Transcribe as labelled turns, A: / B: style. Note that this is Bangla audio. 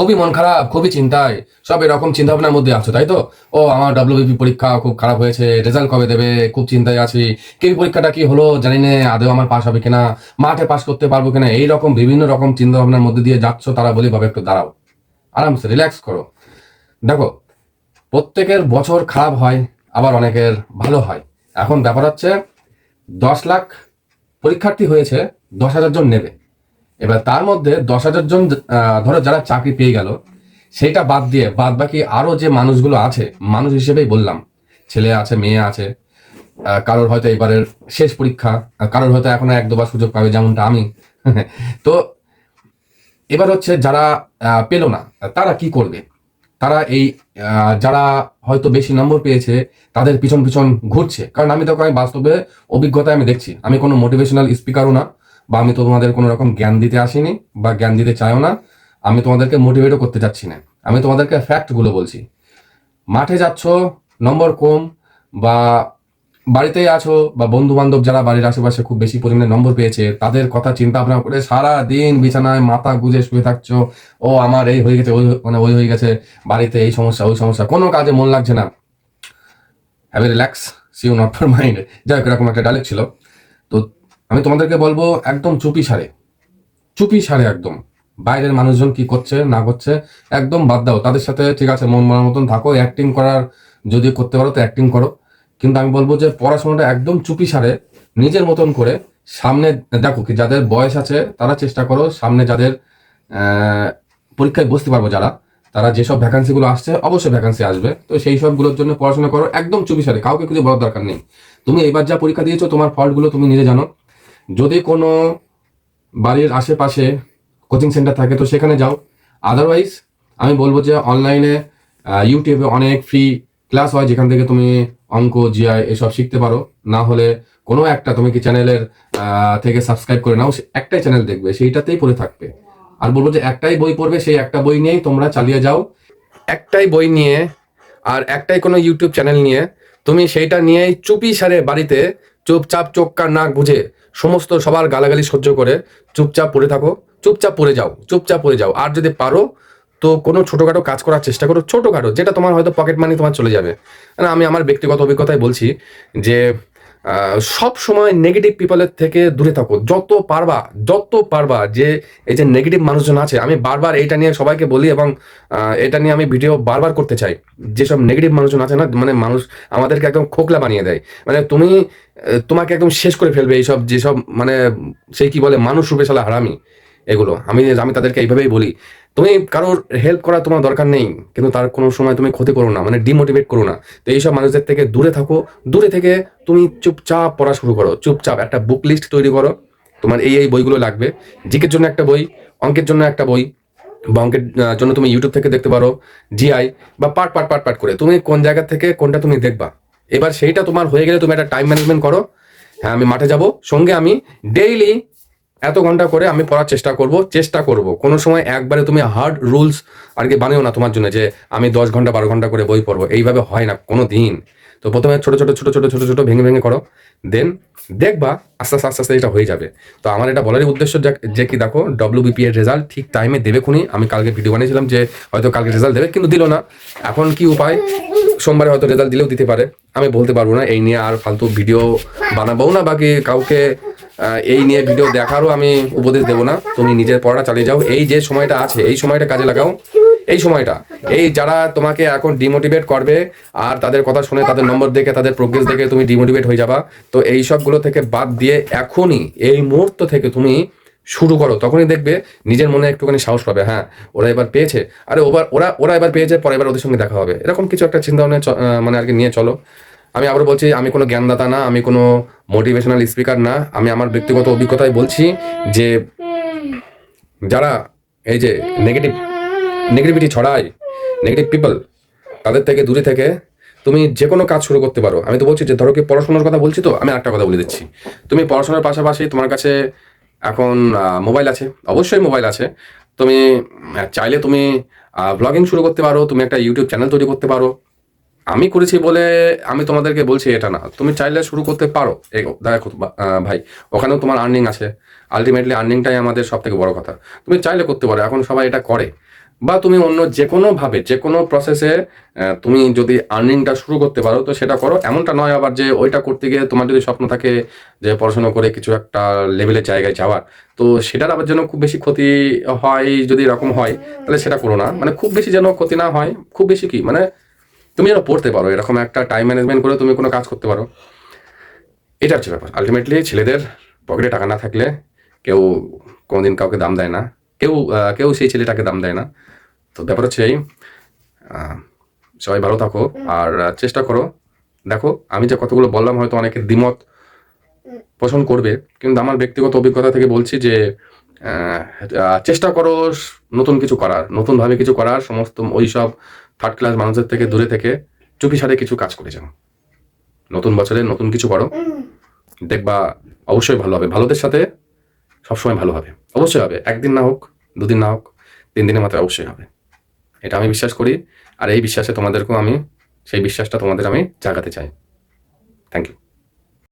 A: খুবই মন খারাপ, খুবই চিন্তায়। সব এরকম চিন্তা ভাবনার মধ্যে আছো, তাই তো? ও, আমার ডাব্লিউবিপি পরীক্ষা খুব খারাপ হয়েছে, রেজাল্ট কবে দেবে? খুব চিন্তায় আছি। কেবি পরীক্ষাটা কি হলো জানি না, আদৌ আমার পাস হবে কিনা, মাঠে পাস করতে পারব কিনা, এইরকম বিভিন্ন রকম চিন্তা ভাবনার মধ্যে দিয়ে যাচ্ছ, তারা বলি ভাবে একটু দাঁড়াও। আরামসে রিল্যাক্স করো। দেখো, প্রত্যেকের বছর খারাপ হয়, আবার অনেকের ভালো হয়। এখন ব্যাপার হচ্ছে, দশ লাখ পরীক্ষার্থী হয়েছে, দশ হাজার জন নেবে। এবার তার মধ্যে দশ হাজার জন ধরো যারা চাকরি পেয়ে গেল সেইটা বাদ দিয়ে বাদ বাকি আরও যে মানুষগুলো আছে, মানুষ হিসেবেই বললাম, ছেলে আছে, মেয়ে আছে কারোর হয়তো এবারের শেষ পরীক্ষা কারোর হয়তো এখনও এক দুবার সুযোগ পাবে যেমনটা আমি। তো এবার হচ্ছে যারা পেল না, তারা কি করবে? তারা এই যারা হয়তো বেশি নম্বর পেয়েছে, তাদের পিছন পিছন ঘুরছে। কারণ আমি তো আমি বাস্তবে অভিজ্ঞতা আমি দেখছি, আমি কোনো মোটিভেশনাল স্পিকারও না। বা আমি তোমাদের কোনো রকম জ্ঞান দিতে আসিনি বা জ্ঞান দিতে চাইও না, আমি তোমাদেরকে মোটিভেটও করতে চাচ্ছি না। আমি তোমাদেরকে ফ্যাক্টগুলো বলছি। মাঠে যাচ্ছ নম্বর কম বা বাড়িতেই আছো বা বন্ধু বান্ধব যারা বাড়ির আশেপাশে খুব বেশি পরিমাণে নম্বর পেয়েছে, তাদের কথা চিন্তা ভাবনা করে সারা দিন বিছানায় মাথা গুজে শুয়ে থাকছো, ও আমার এই হয়ে গেছে, ওই মানে ওই হয়ে গেছে, বাড়িতে এই সমস্যা, ওই সমস্যা, কোনো কাজে মন লাগছে না। হ্যাভ রিল্যাক্স সিউ নট ফর মাইন্ড যাই হোক, এরকম একটা ডায়লগ ছিল। তো আমি তোমাদেরকে বলব, একদম চুপি সারে। চুপি সারে একদম। বাইরের মানুষজন কি করছে, না করছে, একদম বাদ দাও। তাদের সাথে ঠিক আছে, মন মনের মতন থাকো। অ্যাক্টিং করার যদি করতে পারো, তো অ্যাক্টিং করো। কিন্তু আমি বলব যে, পড়াশোনাটা একদম চুপি সারে। নিজের মতন করে সামনে, দেখো কি, যাদের বয়স আছে, তারা চেষ্টা করো সামনে যাদের পরীক্ষায় বসতে পারব যারা, তারা যেসব ভ্যাকান্সিগুলো আসছে, অবশ্যই ভ্যাকান্সি আসবে। তো সেই সবগুলোর জন্য পড়াশোনা করো। একদম চুপি সারে। কাউকে কিছু বলার দরকার নেই। তুমি এবার যা পরীক্ষা দিয়েছ, তোমার ফল্টগুলো তুমি নিজে জানো। যদি কোনো বাড়ির আশেপাশে কোচিং সেন্টার থাকে, তো সেখানে যাও। আদারওয়াইজ আমি বলব যে অনলাইনে ইউটিউবে অনেক ফ্রি ক্লাস হয়, যেখান থেকে তুমি অঙ্ক জিআই এসব শিখতে পারো। না হলে কোনো একটা তুমি কি চ্যানেলের থেকে সাবস্ক্রাইব করে নাও একটাই চ্যানেল দেখবে, সেইটাতেই পড়ে থাকবে। আর বলব যে একটাই বই পড়বে, সেই একটা বই নিয়েই তোমরা চালিয়ে যাও। একটাই বই নিয়ে আর একটাই কোনো ইউটিউব চ্যানেল নিয়ে, তুমি সেইটা নিয়েই চুপি সারে বাড়িতে, চুপচাপ চোখ কান নাক বুঝে সমস্ত সবার গালাগালি সহ্য করে চুপচাপ পড়ে থাকো, চুপচাপ পড়ে যাও, চুপচাপ পড়ে যাও। আর যদি পারো, তো কোনো ছোটোখাটো কাজ করার চেষ্টা করো, ছোটোখাটো, যেটা তোমার হয়তো পকেট মানি তোমার চলে যাবে। না, আমি আমার ব্যক্তিগত অভিজ্ঞতায় বলছি যে সব সময় নেগেটিভ পিপলের থেকে দূরে থাকো। যত পারবা যত পারবা যে, এই যে নেগেটিভ মানুষজন আছে, আমি বারবার এইটা নিয়ে সবাইকে বলি এবং এটা নিয়ে আমি ভিডিও বারবার করতে চাই। যেসব নেগেটিভ মানুষজন আছে না মানে মানুষ আমাদেরকে একদম খোকলা বানিয়ে দেয়। মানে তুমি তোমাকে একদম শেষ করে ফেলবে এইসব যেসব মানে সেই কি বলে, মানুষ রূপে শালা হারামি এগুলো। আমি আমি তাদেরকে এইভাবেই বলি। তুমি কারোর হেল্প করা তোমার দরকার নেই, কিন্তু তার কোনো সময় তুমি ক্ষতি করো না মানে ডিমোটিভেট করো না। তো এইসব মানুষদের থেকে দূরে থাকো। দূরে থেকে তুমি চুপচাপ পড়া শুরু করো, চুপচাপ। একটা বুক লিস্ট তৈরি করো। তোমার এই এই বইগুলো লাগবে। জিকের জন্য একটা বই, অঙ্কের জন্য একটা বই, বা অঙ্কের জন্য তুমি ইউটিউব থেকে দেখতে পারো জিআই বা পার্ট পার্ট পার্ট পার্ট করে। তুমি কোন জায়গা থেকে কোনটা তুমি দেখবা? এবার সেইটা তোমার হয়ে গেলে তুমি একটা টাইম ম্যানেজমেন্ট করো। হ্যাঁ আমি মাঠে যাব। সঙ্গে আমি ডেইলি এত ঘণ্টা করে আমি পড়ার চেষ্টা করব চেষ্টা করব। কোনো সময় একবারে তুমি হার্ড রুলস আর কি বানিও না তোমার জন্য যে আমি দশ ঘণ্টা, বারো ঘণ্টা করে বই পড়ব। এইভাবে হয় না, কোনো দিন। তো প্রথমে ছোট ছোট ছোট ছোট ছোট ছোট ভেঙে ভেঙে করো। দেন দেখবা আস্তে আস্তে আস্তে আস্তে এটা হয়ে যাবে। তো আমার এটা বলারই উদ্দেশ্য যে- কি দেখো ডব্লিউবিপি এর রেজাল্ট ঠিক টাইমে দেবে খুনি। আমি কালকে ভিডিও বানিয়েছিলাম যে হয়তো কালকে রেজাল্ট দেবে, কিন্তু দিল না। এখন কি উপায়? সোমবারে হয়তো রেজাল্ট দিলেও দিতে পারে। আমি বলতে পারব না, এই নিয়ে আর ফালতু ভিডিও বানাবো না, বাকি কাউকে এই নিয়ে ভিডিও দেখারও আমি উপদেশ দেবো না। তুমি নিজের পড়াটা চালিয়ে যাও। এই যে সময়টা আছে, এই সময়টা কাজে লাগাও। এই সময়টা। এই যারা তোমাকে এখন ডিমোটিভেট করবে আর তাদের কথা শুনে, তাদের নম্বর দেখে, তাদের প্রোগ্রেস দেখে তুমি ডিমোটিভেট হয়ে যাবা, তো এই সবগুলো থেকে বাদ দিয়ে এখনই এই মুহূর্ত থেকে তুমি শুরু করো। তখনই দেখবে নিজের মনে একটুখানি সাহস পাবে হ্যাঁ ওরা এবার পেয়েছে। আরে ওবার, ওরা ওরা এবার পেয়েছে, পরে এবার ওদের সঙ্গে দেখা হবে। এরকম কিছু একটা চিন্তা ভাবনা মানে আর কি নিয়ে চলো। আমি আবার বলছি, আমি কোনো জ্ঞানদাতা না, আমি কোনো মোটিভেশনাল স্পিকার না। আমি আমার ব্যক্তিগত অভিজ্ঞতায় বলছি যে, যারা এই যে নেগেটিভ নেগেটিভিটি ছড়ায় নেগেটিভ পিপল তাদের থেকে দূরে থেকে তুমি যে কোনো কাজ শুরু করতে পারো। আমি তো বলছি যে, ধরো কি পড়াশোনার কথা বলছি তো, আমি একটা কথা বলে দিচ্ছি। তুমি পড়াশোনার পাশাপাশি তোমার কাছে এখন মোবাইল আছে, অবশ্যই মোবাইল আছে। তুমি চাইলে তুমি ব্লগিং শুরু করতে পারো, তুমি একটা ইউটিউব চ্যানেল তৈরি করতে পারো। আমি করেছি বলে আমি তোমাদেরকে বলছি এটা না। তুমি চাইলে শুরু করতে পারো। দেখো ভাই, ওখানেও তোমার আর্নিং আছে। আলটিমেটলি আর্নিংটাই আমাদের সব থেকে বড় কথা। তুমি চাইলে করতে পারো, এখন সবাই এটা করে। বা তুমি অন্য যে কোনো ভাবে যে কোনো প্রসেসে তুমি যদি আর্নিংটা শুরু করতে পারো, তো সেটা করো। এমনটা নয় আবার যে ওইটা করতে গিয়ে তোমার যদি স্বপ্ন থাকে যে পড়াশোনা করে কিছু একটা লেভেলের জায়গায় যাওয়ার, তো সেটার আবার যেন খুব বেশি ক্ষতি হয় যদি এরকম হয়, তাহলে সেটা করো না। মানে খুব বেশি যেন ক্ষতি না হয়, খুব বেশি কি? মানে তুমি যেন পড়তে পারো, এরকম একটা টাইম ম্যানেজমেন্ট করে তুমি কোনো কাজ করতে পারো। এটা হচ্ছে ব্যাপার। আলটিমেটলি ছেলেদের পকেটে টাকা না থাকলে কেউ কোনোদিন কাউকে দাম দেয় না। কেউ কেউ সেই ছেলেটাকে দাম দেয় না। তো ব্যাপার হচ্ছে এই সবাই ভালো থাকো আর চেষ্টা করো। দেখো আমি যে কতগুলো বললাম হয়তো অনেকের দ্বিমত পোষণ করবে কিন্তু আমার ব্যক্তিগত অভিজ্ঞতা থেকে বলছি যে চেষ্টা করো নতুন কিছু করার নতুনভাবে কিছু করার সমস্ত ওই সব থার্ড ক্লাস মানুষের থেকে দূরে থেকে চুপি সারে কিছু কাজ করে যাও। নতুন বছরে নতুন কিছু করো। দেখবা অবশ্যই ভালো হবে। ভালোদের সাথে সবসময় ভালো হবে। অবশ্যই হবে। একদিন না হোক, দুদিন না হোক, তিন দিনের মাথায় অবশ্যই হবে। এটা আমি বিশ্বাস করি। আর এই বিশ্বাসে তোমাদেরকেও আমি, সেই বিশ্বাসটা তোমাদের আমি জাগাতে চাই। Thank you